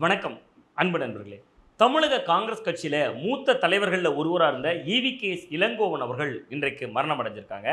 வணக்கம் அன்பு நண்பர்களே. தமிழக காங்கிரஸ் கட்சியில் மூத்த தலைவர்களில் ஒருவராக இருந்த இவி கே இளங்கோவன் அவர்கள் இன்றைக்கு மரணம் அடைஞ்சிருக்காங்க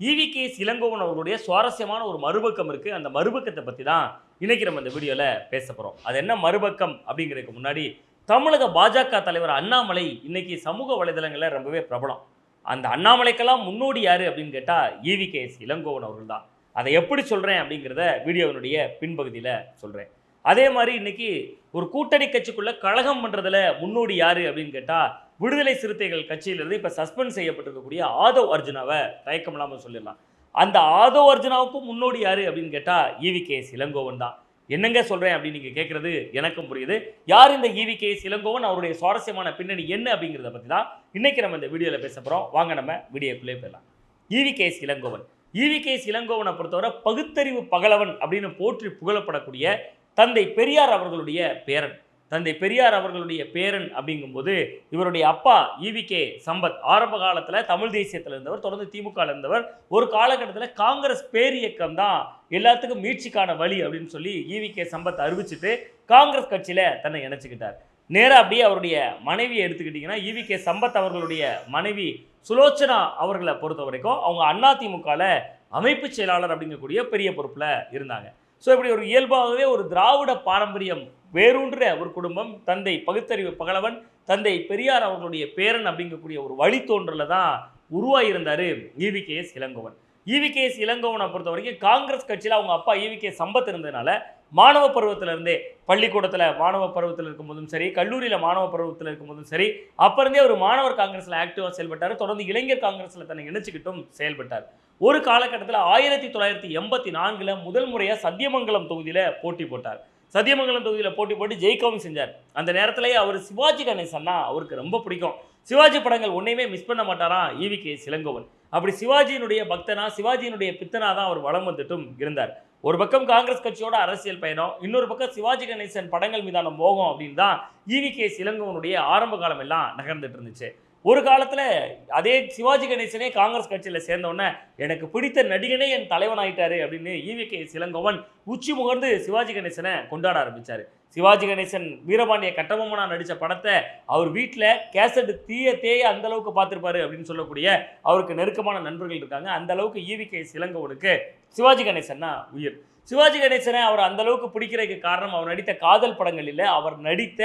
இவி கே இளங்கோவன் அவர்களுடைய சுவாரஸ்யமான ஒரு மறுபக்கம் இருக்குது அந்த மறுபக்கத்தை பற்றி தான் இன்னைக்கு நம்ம இந்த வீடியோவில் பேச போகிறோம் அது என்ன மறுபக்கம் அப்படிங்கிறதுக்கு முன்னாடி தமிழக பாஜக தலைவர் அண்ணாமலை இன்னைக்கு சமூக வலைதளங்களில் ரொம்பவே பிரபலம். அந்த அண்ணாமலைக்கெல்லாம் முன்னோடி யார் அப்படின்னு கேட்டால் இவி கே இளங்கோவன் அவர்கள் தான். அதை எப்படி சொல்கிறேன் அப்படிங்கிறத வீடியோவினுடைய பின்பகுதியில் சொல்கிறேன் அதே மாதிரி இன்னைக்கு ஒரு கூட்டணி கட்சிக்குள்ள கழகம் பண்ணுறதுல முன்னோடி யாரு அப்படின்னு கேட்டால் விடுதலை சிறுத்தைகள் கட்சியிலிருந்து இப்போ சஸ்பெண்ட் செய்யப்பட்டிருக்கக்கூடிய ஆதவ் அர்ஜுனாவை தயக்கம் இல்லாமல் சொல்லிடலாம். அந்த ஆதவ் அர்ஜுனாவுக்கும் முன்னோடி யாரு அப்படின்னு கேட்டால் ஈவி கே இளங்கோவன் தான். என்னங்க சொல்கிறேன் அப்படின்னு நீங்கள் கேட்குறது எனக்கும் புரியுது. யார் இந்த ஈவி கே இளங்கோவன் அவருடைய சுவாரஸ்யமான பின்னணி என்ன அப்படிங்கிறத பற்றி தான் இன்றைக்கி நம்ம இந்த வீடியோவில் பேச போகிறோம் வாங்க நம்ம வீடியோக்குள்ளே போயிடலாம். E V K Elangovan E V K இளங்கோவனை பொறுத்தவரை பகுத்தறிவு பகலவன் அப்படின்னு போற்றி புகழப்படக்கூடிய தந்தை பெரியார் அவர்களுடைய பேரன். தந்தை பெரியார் அவர்களுடைய பேரன் அப்படிங்கும்போது இவருடைய அப்பா ஈவி கே சம்பத் ஆரம்ப காலத்தில் தமிழ் தேசியத்தில் இருந்தவர் தொடர்ந்து திமுக இருந்தவர். ஒரு காலகட்டத்தில் காங்கிரஸ் பேரியக்கம் தான் எல்லாத்துக்கும் மீட்சிக்கான வழி அப்படின்னு சொல்லி ஈவி கே சம்பத் அறிவிச்சிட்டு காங்கிரஸ் கட்சியில் தன்னை இணைச்சிக்கிட்டார். நேராக அப்படியே அவருடைய மனைவியை எடுத்துக்கிட்டிங்கன்னா ஈவி கே சம்பத் அவர்களுடைய மனைவி சுலோச்சனா அவர்களை பொறுத்த வரைக்கும் அவங்க அதிமுகவில் அமைப்பு செயலாளர் அப்படிங்கக்கூடிய பெரிய பொறுப்பில் இருந்தாங்க. ஸோ இப்படி ஒரு இயல்பாகவே ஒரு திராவிட பாரம்பரியம் வேரூன்ற ஒரு குடும்பம் தந்தை பகுத்தறிவு பகலவன் தந்தை பெரியார் அவர்களுடைய பேரன் அப்படிங்கக்கூடிய ஒரு வழித்தோன்றல தான் உருவாகியிருந்தார் E V K. S. Elangovan. E V K. S. இளங்கோவனை பொறுத்த வரைக்கும் காங்கிரஸ் கட்சியில் அவங்க அப்பா ஈவி கே. சம்பத் இருந்ததுனால மாணவ பருவத்திலேருந்தே பள்ளிக்கூடத்தில் மாணவ பருவத்தில் இருக்கும்போதும் சரி கல்லூரியில் மாணவ பருவத்தில் இருக்கும்போதும் சரி அப்போருந்தே ஒரு மாணவர் காங்கிரஸில் ஆக்டிவாக செயல்பட்டார். தொடர்ந்து இளைஞர் காங்கிரஸில் தன்னை இணைச்சிக்கிட்டும் செயல்பட்டார். ஒரு காலகட்டத்தில் ஆயிரத்தி தொள்ளாயிரத்தி எண்பத்தி நான்கில் முதல் முறையாக சத்தியமங்கலம் தொகுதியில் போட்டி போட்டார். சத்தியமங்கலம் தொகுதியில் போட்டி போட்டு ஜெயிக்கவும் செஞ்சார். அந்த நேரத்திலேயே அவர் சிவாஜி கணேசன்னா அவருக்கு ரொம்ப பிடிக்கும். சிவாஜி படங்கள் ஒன்றையுமே மிஸ் பண்ண மாட்டாராம் ஈவி கே சிலங்கோவன். அப்படி சிவாஜியினுடைய பக்தனா சிவாஜியினுடைய பித்தனா தான் அவர் வளம் வந்துட்டும் இருந்தார். ஒரு பக்கம் காங்கிரஸ் கட்சியோட அரசியல் பயணம் இன்னொரு பக்கம் சிவாஜி கணேசன் படங்கள் மீதான மோகம் அப்படின்னு தான் ஈவி கே இளங்கோவனுடைய ஆரம்ப காலம் எல்லாம் நகர்ந்துட்டு இருந்துச்சு. ஒரு காலத்தில் அதே சிவாஜி கணேசனே காங்கிரஸ் கட்சியில் சேர்ந்தவொன்னே எனக்கு பிடித்த நடிகனே என் தலைவன் ஆயிட்டாரு அப்படின்னு ஈவி கே உச்சி முகர்ந்து சிவாஜி கணேசனை கொண்டாட ஆரம்பிச்சார். சிவாஜி கணேசன் வீரபாண்டிய கட்டபொம்மனா நடித்த படத்தை அவர் வீட்டில் கேசட் தீய தேய அந்த அளவுக்கு பார்த்துருப்பாரு அப்படின்னு சொல்லக்கூடிய அவருக்கு நெருக்கமான நண்பர்கள் இருக்காங்க. அந்த அளவுக்கு ஈவி கே சிவாஜி கணேசன்னா உயிர். சிவாஜி கணேசனை அவர் அந்த அளவுக்கு பிடிக்கிறதுக்கு காரணம் அவர் நடித்த காதல் படங்கள் இல்லை அவர் நடித்த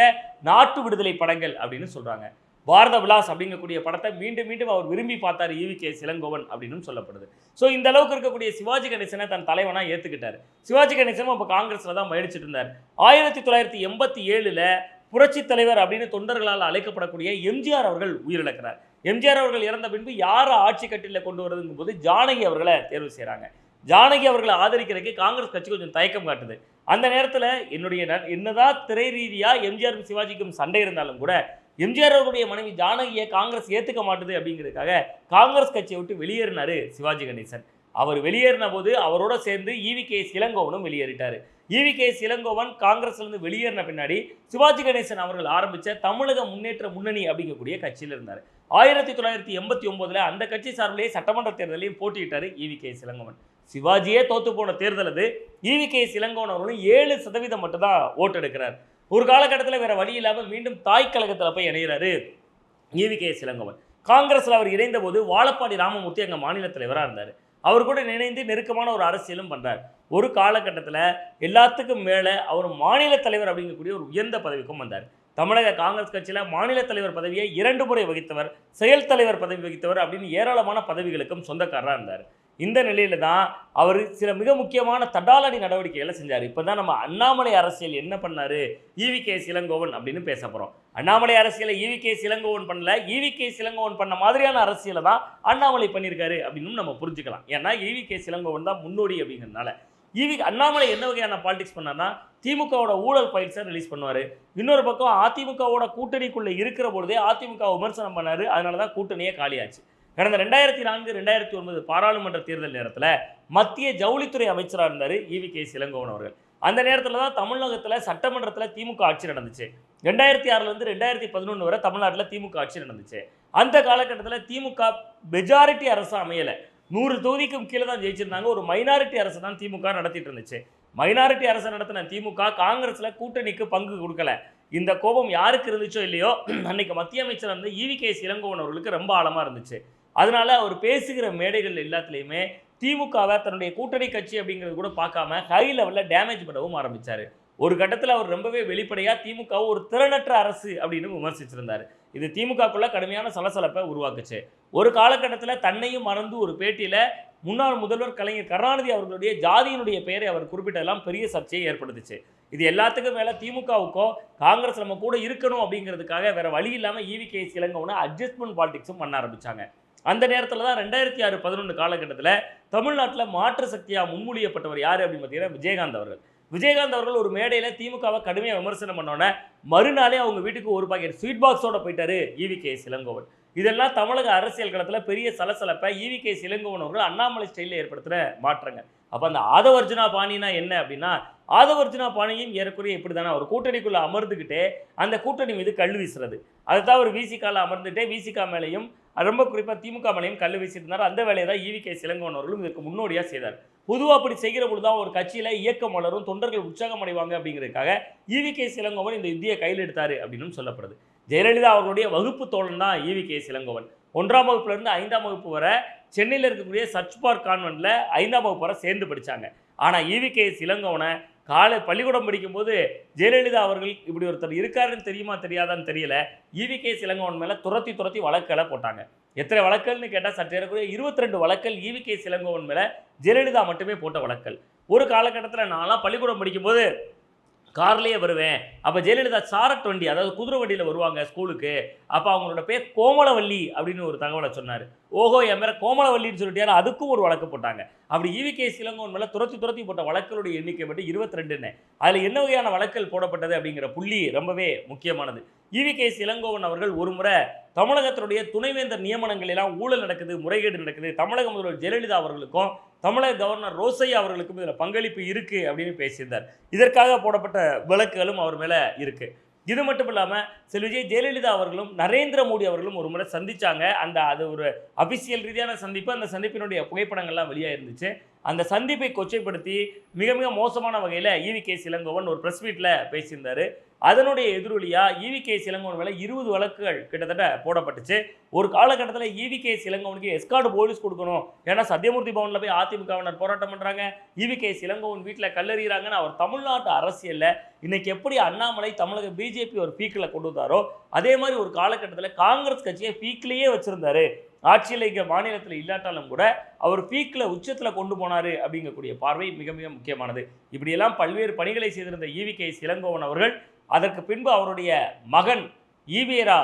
நாட்டு விடுதலை படங்கள் அப்படின்னு சொல்கிறாங்க பாரத விலாஸ் அப்படிங்கக்கூடிய படத்தை மீண்டும் மீண்டும் அவர் விரும்பி பார்த்தார் ஈவி கே சிலங்கோவன் அப்படின்னு சொல்லப்படுது. ஸோ இந்த அளவுக்கு இருக்கக்கூடிய சிவாஜி கணேசனை தன் தலைவனாக ஏற்றுக்கிட்டார் சிவாஜி கணேசனும் அப்போ காங்கிரஸில் தான் பயணிச்சுட்டு இருந்தார். ஆயிரத்தி தொள்ளாயிரத்தி எண்பத்தி ஏழில் புரட்சி தலைவர் அப்படின்னு தொண்டர்களால் அழைக்கப்படக்கூடிய எம்ஜிஆர் அவர்கள் உயிரிழக்கிறார். எம்ஜிஆர் அவர்கள் இறந்த பின்பு யாரை ஆட்சி கட்டில கொண்டு வருதுங்கும் போது ஜானகி அவர்களை தேர்வு செய்கிறாங்க ஜானகி அவர்களை ஆதரிக்கிறதுக்கு காங்கிரஸ் கட்சி கொஞ்சம் தயக்கம் காட்டுது. அந்த நேரத்தில் என்னுடைய என்னதான் திரை ரீதியாக எம்ஜிஆருக்கும் சிவாஜிக்கும் சண்டை இருந்தாலும் கூட எம்ஜிஆர் அவர்களுடைய மனைவி ஜானகியை காங்கிரஸ் ஏற்றுக்க மாட்டுது அப்படிங்கிறதுக்காக காங்கிரஸ் கட்சியை விட்டு வெளியேறினார் சிவாஜி கணேசன். அவர் வெளியேறின போது அவரோட சேர்ந்து ஈவி கே இளங்கோவனும் வெளியேறிட்டார். ஈவி கே இளங்கோவன் காங்கிரஸ்லேருந்து வெளியேறின பின்னாடி சிவாஜி கணேசன் அவர்கள் ஆரம்பித்த தமிழக முன்னேற்ற முன்னணி அப்படிங்கக்கூடிய கட்சியில் இருந்தார். ஆயிரத்தி தொள்ளாயிரத்தி எண்பத்தி ஒம்போதில் அந்த கட்சி சார்பிலேயே சட்டமன்ற தேர்தலையும் போட்டியிட்டார் ஈவி கே இளங்கோவன் சிவாஜியே தோத்து போன தேர்தல் அது. ஈவி கே இளங்கோவன் அவர்களும் ஏழு சதவீதம் மட்டும்தான் ஓட்டு எடுக்கிறார் ஒரு காலகட்டத்தில் வேறு வழி இல்லாமல் மீண்டும் தாய் கழகத்தில் போய் இணைகிறாரு ஈவி கே காங்கிரஸில் அவர் இணைந்த போது வாழப்பாடி ராமமூர்த்தி அங்கே மாநில தலைவராக இருந்தார். அவர் கூட இணைந்து நெருக்கமான ஒரு அரசியலும் பண்ணுறார் ஒரு காலகட்டத்தில் எல்லாத்துக்கும் மேலே அவர் மாநில தலைவர் அப்படிங்கக்கூடிய ஒரு உயர்ந்த பதவிக்கும் வந்தார். தமிழக காங்கிரஸ் கட்சியில் மாநில தலைவர் பதவியை இரண்டு முறை வகித்தவர் செயல் தலைவர் பதவி வகித்தவர் அப்படின்னு ஏராளமான பதவிகளுக்கும் சொந்தக்காரராக இருந்தார். இந்த நிலையில தான் அவர் சில மிக முக்கியமான தடாலடி நடவடிக்கைகளை செஞ்சார். இப்போ தான் நம்ம அண்ணாமலை அரசியல் என்ன பண்ணார்? ஈவி கே சிலங்கோவன் அப்படின்னு பேச போகிறோம் அண்ணாமலை அரசியலை ஈவி கே சிலங்கோவன் பண்ணல. ஈவி கே சிலங்கோவன் பண்ண மாதிரியான அரசியலை தான் அண்ணாமலை பண்ணியிருக்காரு அப்படின்னு நம்ம புரிஞ்சுக்கலாம். ஏன்னா ஈவி கே சிலங்கோவன் தான் முன்னோடி அப்படிங்கிறதுனால. ஈவி அண்ணாமலை என்ன வகையான பாலிடிக்ஸ் பண்ணார்னா திமுகவோட ஊழல் ஃபைல்ஸை ரிலீஸ் பண்ணுவார். இன்னொரு பக்கம் அதிமுகவோட கூட்டணிக்குள்ளே இருக்கிற பொழுதே அதிமுக விமர்சனம் பண்ணார். அதனால தான் கூட்டணியே காலியாச்சு. கடந்த ரெண்டாயிரத்தி நான்கு ரெண்டாயிரத்தி ஒன்பது பாராளுமன்ற தேர்தல் நேரத்தில் மத்திய ஜவுளித்துறை அமைச்சராக இருந்தார் இவி கே இளங்கோவன் அவர்கள். அந்த நேரத்தில் தான் தமிழகத்தில் சட்டமன்றத்தில் திமுக ஆட்சி நடந்துச்சு. ரெண்டாயிரத்தி ஆறுலேருந்து ரெண்டாயிரத்தி பதினொன்று வரை தமிழ்நாட்டில் திமுக ஆட்சி நடந்துச்சு. அந்த காலகட்டத்தில் திமுக மெஜாரிட்டி அரசு அமையலை. நூறு தொகுதிக்கும் கீழே தான் ஜெயிச்சிருந்தாங்க. ஒரு மைனாரிட்டி அரசு தான் திமுக நடத்திட்டு இருந்துச்சு. மைனாரிட்டி அரசு நடத்தின திமுக காங்கிரஸில் கூட்டணிக்கு பங்கு கொடுக்கல. இந்த கோபம் யாருக்கு இருந்துச்சோ இல்லையோ அன்னைக்கு மத்திய அமைச்சர் வந்து இவி கே இளங்கோவன் அவர்களுக்கு ரொம்ப ஆழமாக இருந்துச்சு. அதனால அவர் பேசுகிற மேடைகள் எல்லாத்துலேயுமே திமுகவை தன்னுடைய கூட்டணி கட்சி அப்படிங்கிறது கூட பார்க்காம ஹை லெவலில் டேமேஜ் பண்ணவும் ஆரம்பித்தார் ஒரு கட்டத்தில் அவர் ரொம்பவே வெளிப்படையாக திமுகவும் ஒரு திறனற்ற அரசு அப்படின்னு விமர்சிச்சிருந்தார். இது திமுகக்குள்ள கடுமையான சலசலப்பை உருவாக்குச்சு. ஒரு காலகட்டத்தில் தன்னையும் மறந்து ஒரு பேட்டியில் முன்னாள் முதல்வர் கலைஞர் கருணாநிதி அவர்களுடைய ஜாதியினுடைய பெயரை அவர் குறிப்பிட்டதெல்லாம் பெரிய சர்ச்சையை ஏற்படுத்துச்சு. இது எல்லாத்துக்கும் மேலே திமுகவுக்கோ காங்கிரஸ் நம்ம கூட இருக்கணும் அப்படிங்கிறதுக்காக வேற வழி இல்லாமல் ஈவி கேஸ் இளங்கோவனை அட்ஜஸ்ட்மெண்ட் பாலிடிக்ஸும் பண்ண ஆரம்பிச்சாங்க. அந்த நேரத்தில் தான் ரெண்டாயிரத்தி ஆறு பதினொன்று காலகட்டத்தில் தமிழ்நாட்டில் மாற்று சக்தியாக முன்மொழியப்பட்டவர் யார் அப்படின்னு பார்த்தீங்கன்னா விஜயகாந்த் அவர்கள். விஜயகாந்த் அவர்கள் ஒரு மேடையில் திமுகவை கடுமையாக விமர்சனம் பண்ணோன்னே மறுநாளே அவங்க வீட்டுக்கு ஒரு பாக்கெட் ஸ்வீட் பாக்ஸோட போயிட்டாரு ஈவி கே இளங்கோவன் இதெல்லாம் தமிழக அரசியல் களத்தில் பெரிய சலசலப்பை ஈவி கே இளங்கோவன் அவர்கள் அண்ணாமலை ஸ்டைலில் ஏற்படுத்துகிற மாற்றங்க. அப்போ அந்த ஆதவர்ஜுனா பாணினா என்ன அப்படின்னா ஆதவர்ஜுனா பாணியும் ஏறக்குறைய இப்படி தானே ஒரு கூட்டணிக்குள்ளே அமர்ந்துக்கிட்டே அந்த கூட்டணி மீது கல் வீசுறது. அதை தான் ஒரு விசிகாவில் அமர்ந்துட்டே விசிகா மேலேயும் ரொம்ப குறிப்பாக திமுக மேலேயும் கல் வீசியிருந்தார். அந்த வேலையை தான் ஈவி கே அவர்களும் இதற்கு முன்னோடியாக செய்தார். பொதுவாக அப்படி செய்கிற பொழுது தான் ஒரு கட்சியில் இயக்கம் வளரும் தொண்டர்கள் உற்சாகம் அடைவாங்க அப்படிங்கிறதுக்காக ஈவி கே இந்த யுத்தியை கையில் எடுத்தார் அப்படின்னு சொல்லப்படுது. ஜெயலலிதா அவர்களுடைய வகுப்பு தோழன் தான் ஈவி கே இளங்கோவன் ஒன்றாம் வகுப்புலேருந்து ஐந்தாம் வகுப்பு வரை சென்னையில் இருக்கக்கூடிய சர்ச் பார்க் கான்வென்ட்டில் ஐந்தாம் வகுப்பு வரை சேர்ந்து படித்தாங்க ஆனால் ஈவி கே காலை பள்ளிக்கூடம் படிக்கும்போது ஜெயலலிதா அவர்கள் இப்படி ஒருத்தர் இருக்காருன்னு தெரியுமா தெரியாதான்னு தெரியல. ஈவி கே இளங்கோவன் மேலே துரத்தி துரத்தி வழக்குகளை போட்டாங்க. எத்தனை வழக்கல்னு கேட்டால் சற்று ஏறக்குறைய இருபத்தி ரெண்டு வழக்கல் ஈவி கே இளங்கோவன் மேலே ஜெயலலிதா மட்டுமே போட்ட வழக்கல். ஒரு காலகட்டத்தில் நான்லாம் பள்ளிக்கூடம் படிக்கும்போது கார்லேயே வருவேன். அப்போ ஜெயலலிதா சாரட் வண்டி அதாவது குதிரை வண்டியில் வருவாங்க ஸ்கூலுக்கு. அப்போ அவங்களோட பேர் கோமலவல்லி அப்படின்னு ஒரு தகவலை சொன்னார். ஓஹோ என் மேலே கோமலவல்லின்னு சொல்லிட்டு அதுக்கும் ஒரு வழக்கு போட்டாங்க. அப்படி ஈவி சிலங்கோன் இளங்கோவன் மேலே துரத்தி துரத்தி போட்ட வழக்குகளுடைய எண்ணிக்கை மட்டும் இருபத்தி ரெண்டுன்னு அதில் என்ன வகையான வழக்கல் போடப்பட்டது அப்படிங்கிற புள்ளி ரொம்பவே முக்கியமானது. ஈவி இளங்கோவன் அவர்கள் ஒரு முறை தமிழகத்தினுடைய துணைவேந்தர் நியமனங்கள் எல்லாம் ஊழல் நடக்குது முறைகேடு நடக்குது. தமிழக முதல்வர் ஜெயலலிதா அவர்களுக்கும் தமிழக கவர்னர் ரோசையா அவர்களுக்கும் இதில் பங்களிப்பு இருக்குது அப்படின்னு பேசியிருந்தார். இதற்காக போடப்பட்ட விளக்குகளும் அவர் மேலே இருக்குது இது மட்டும் இல்லாமல் செல்வி ஜெயலலிதா அவர்களும் நரேந்திர மோடி அவர்களும் ஒரு முறை சந்திச்சாங்க. அந்த அது ஒரு அபிஷியல் ரீதியான சந்திப்பு. அந்த சந்திப்பினுடைய புகைப்படங்கள்லாம் வெளியாக இருந்துச்சு அந்த சந்திப்பை கொச்சைப்படுத்தி மிக மிக மோசமான வகையில் ஈவி கே இளங்கோவன் ஒரு ப்ரெஸ் மீட்டில் பேசியிருந்தார். அதனுடைய எதிரொலியாக ஈவி கே சிலங்கோவன் மேலே இருபது வழக்குகள் கிட்டத்தட்ட போடப்பட்டுச்சு. ஒரு காலகட்டத்தில் ஈவி கே சிலங்கோவனுக்கு எஸ்கார்டு போலீஸ் கொடுக்கணும். ஏன்னா சத்தியமூர்த்தி பவனில் போய் அதிமுகவினர் போராட்டம் பண்ணுறாங்க ஈவி கே இளங்கோவன் வீட்டில் கல்லறிகிறாங்கன்னு அவர் தமிழ்நாட்டு அரசியலில் இன்றைக்கி எப்படி அண்ணாமலை தமிழக பிஜேபி ஒரு பீக்கில் கொண்டு வந்தாரோ அதே மாதிரி ஒரு காலகட்டத்தில் காங்கிரஸ் கட்சியை பீக்லேயே வச்சுருந்தாரு. ஆட்சியில் இங்கே மாநிலத்தில் இல்லாட்டாலும் கூட அவர் பீக்கில் உச்சத்தில் கொண்டு போனார் அப்படிங்கக்கூடிய பார்வை மிக மிக முக்கியமானது. இப்படியெல்லாம் பல்வேறு பணிகளை செய்திருந்த ஈவி கே இளங்கோவன் அவர்கள் அதற்கு பின்பு அவருடைய மகன் ஈவேரா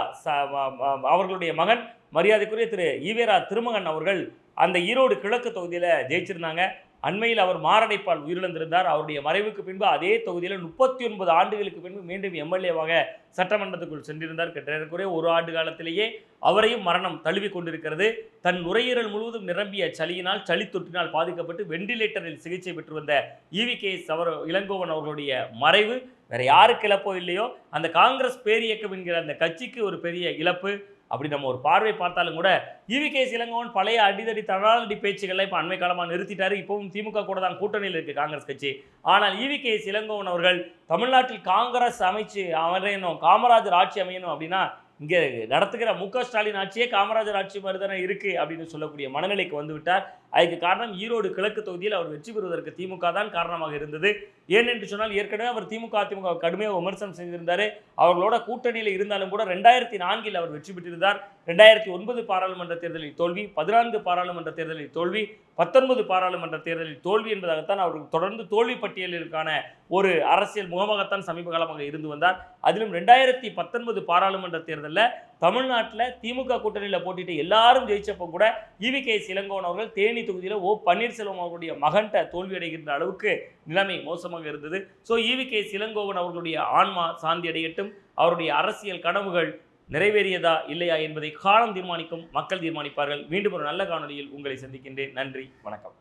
அவர்களுடைய மகன் மரியாதைக்குரிய திரு ஈவேரா திருமகன் அவர்கள் அந்த ஈரோடு கிழக்கு தொகுதியில் ஜெயிச்சிருந்தாங்க. அண்மையில் அவர் மாரடைப்பால் உயிரிழந்திருந்தார். அவருடைய மறைவுக்கு பின்பு அதே தொகுதியில் முப்பத்தி ஒன்பது ஆண்டுகளுக்கு பின்பு மீண்டும் எம்எல்ஏவாக சட்டமன்றத்துக்குள் சென்றிருந்தார். கிட்டத்தட்ட ஒரு ஆண்டு காலத்திலேயே அவரையும் மரணம் தழுவி கொண்டிருக்கிறது. தன் நுரையீரல் முழுவதும் நிரம்பிய சளியினால் சளி தொற்றினால் பாதிக்கப்பட்டு வெண்டிலேட்டரில் சிகிச்சை பெற்று வந்த இவி கே. அவர் இளங்கோவன் அவர்களுடைய மறைவு வேற யாருக்கு இழப்போ இல்லையோ அந்த காங்கிரஸ் பேரியக்கம் என்கிற அந்த கட்சிக்கு ஒரு பெரிய இழப்பு. அப்படி நம்ம ஒரு பார்வை பார்த்தாலும் கூட ஈவி கே இளங்கோவன் பழைய அடிதடி தடாலடி பேச்சுகளை இப்போ அண்மை காலமாக நிறுத்திட்டார். இப்பவும் திமுக கூட தான் கூட்டணியில் இருக்குது காங்கிரஸ் கட்சி. ஆனால் இவிகே இளங்கோவன் அவர்கள் தமிழ்நாட்டில் காங்கிரஸ் அமைச்சு அமையணும் காமராஜர் ஆட்சி அமையணும் அப்படின்னா இங்கே நடத்துகிற மு க ஸ்டாலின் ஆட்சியே காமராஜர் ஆட்சி மாதிரி தானே இருக்குது அப்படின்னு சொல்லக்கூடிய மனநிலைக்கு வந்துவிட்டார் அதுக்கு காரணம் ஈரோடு கிழக்கு தொகுதியில் அவர் வெற்றி பெறுவதற்கு திமுக தான் காரணமாக இருந்தது. ஏனென்று சொன்னால் ஏற்கனவே அவர் திமுக அதிமுக கடுமையாக விமர்சனம் செய்திருந்தார். அவர்களோட கூட்டணியில் இருந்தாலும் கூட ரெண்டாயிரத்தி நான்கில் அவர் வெற்றி பெற்றிருந்தார். ரெண்டாயிரத்தி ஒன்பது பாராளுமன்ற தேர்தலில் தோல்வி பதினான்கு பாராளுமன்ற தேர்தலில் தோல்வி பத்தொன்பது பாராளுமன்ற தேர்தலில் தோல்வி என்பதாகத்தான் அவர் தொடர்ந்து தோல்வி பட்டியலிற்கான ஒரு அரசியல் முகமாகத்தான் சமீப காலமாக இருந்து வந்தார். அதிலும் ரெண்டாயிரத்தி பத்தொன்பது பாராளுமன்ற தேர்தலில் தமிழ்நாட்டில் திமுக கூட்டணியில் போட்டிட்டு எல்லாரும் ஜெயிச்சப்போ கூட இவி கே இளங்கோவன் அவர்கள் தேனி தொகுதியில் ஓ பன்னீர்செல்வம் அவர்களுடைய மகன்கிட்ட தோல்வி அடைகின்ற அளவுக்கு நிலைமை மோசமாக இருந்தது. ஸோ இவி கே இளங்கோவன் அவர்களுடைய ஆன்மா சாந்தி அடையட்டும். அவருடைய அரசியல் கனவுகள் நிறைவேறியதா இல்லையா என்பதை காலம் தீர்மானிக்கும் மக்கள் தீர்மானிப்பார்கள். மீண்டும் ஒரு நல்ல காணொலியில் உங்களை சந்திக்கின்றேன். நன்றி. வணக்கம்.